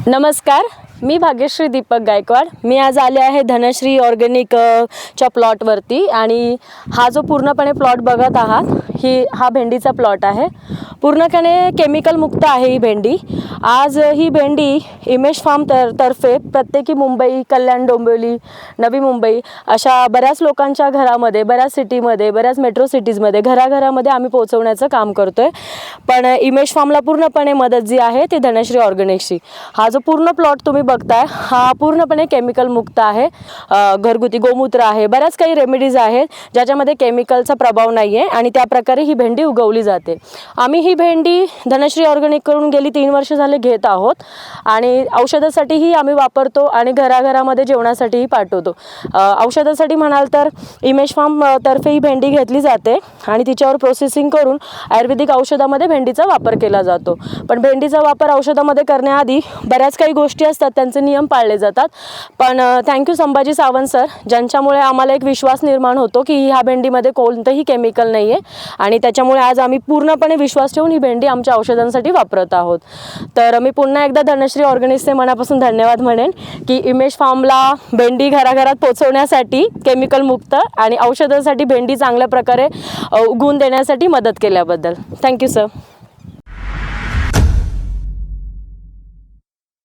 नमस्कार मी भाग्यश्री दीपक गायकवाड. मी आज आले आहे धनश्री ऑर्गॅनिक च्या प्लॉटवरती आणि हा जो पूर्णपणे प्लॉट बघत आहात ही हा भेंडीचा प्लॉट आहे. पूर्णपणे केमिकल मुक्त आहे ही भेंडी. आज ही भेंडी इमेश फार्म तर तर्फे प्रत्येकी मुंबई कल्याण डोंबिवली नवी मुंबई अशा बऱ्याच लोकांच्या घरामध्ये बऱ्याच सिटीमध्ये बऱ्याच मेट्रो सिटीजमध्ये घराघरामध्ये आम्ही पोहोचवण्याचं काम करतो आहे पण इमेश फार्मला पूर्णपणे मदत जी आहे ती धनश्री ऑर्गॅनिक्सची हा जो पूर्ण प्लॉट तुम्ही बघताय हा पूर्णपणे केमिकल मुक्त आहे. घरगुती गोमूत्र आहे. बऱ्याच काही रेमेडीज आहेत ज्याच्यामध्ये केमिकलचा प्रभाव नाही आहे आणि त्याप्रकारे ही भेंडी उगवली जाते. आम्ही ही भेंडी धनश्री ऑर्गॅनिककडून गेली तीन वर्ष झाले घेत आहोत. आणि औषधासाठीही आम्ही वापरतो आणि घराघरामध्ये जेवणासाठीही पाठवतो. औषधासाठी म्हणाल तर इमेश फार्म तर्फे ही भेंडी घेतली जाते आणि तिच्यावर प्रोसेसिंग करून आयुर्वेदिक औषधामध्ये भेंडीचा वापर केला जातो. पण भेंडीचा वापर औषधामध्ये करण्याआधी बऱ्याच काही गोष्टी असतात त्यांचे नियम पाळले जातात. पण थँक्यू संभाजी सावंत सर ज्यांच्यामुळे आम्हाला एक विश्वास निर्माण होतो की ह्या भेंडीमध्ये कोणतंही केमिकल नाही आहे आणि त्याच्यामुळे आज आम्ही पूर्णपणे विश्वास ठेवून ही भेंडी आमच्या औषधांसाठी वापरत आहोत. तर मी पुन्हा एकदा धनश्री ऑर्गनिक्सचे मनापासून धन्यवाद म्हणेन की इमेज फार्मला भेंडी घराघरात पोचवण्यासाठी केमिकल मुक्त आणि औषधांसाठी भेंडी चांगल्या प्रकारे उगवून देण्यासाठी मदत केल्याबद्दल. Thank you sir.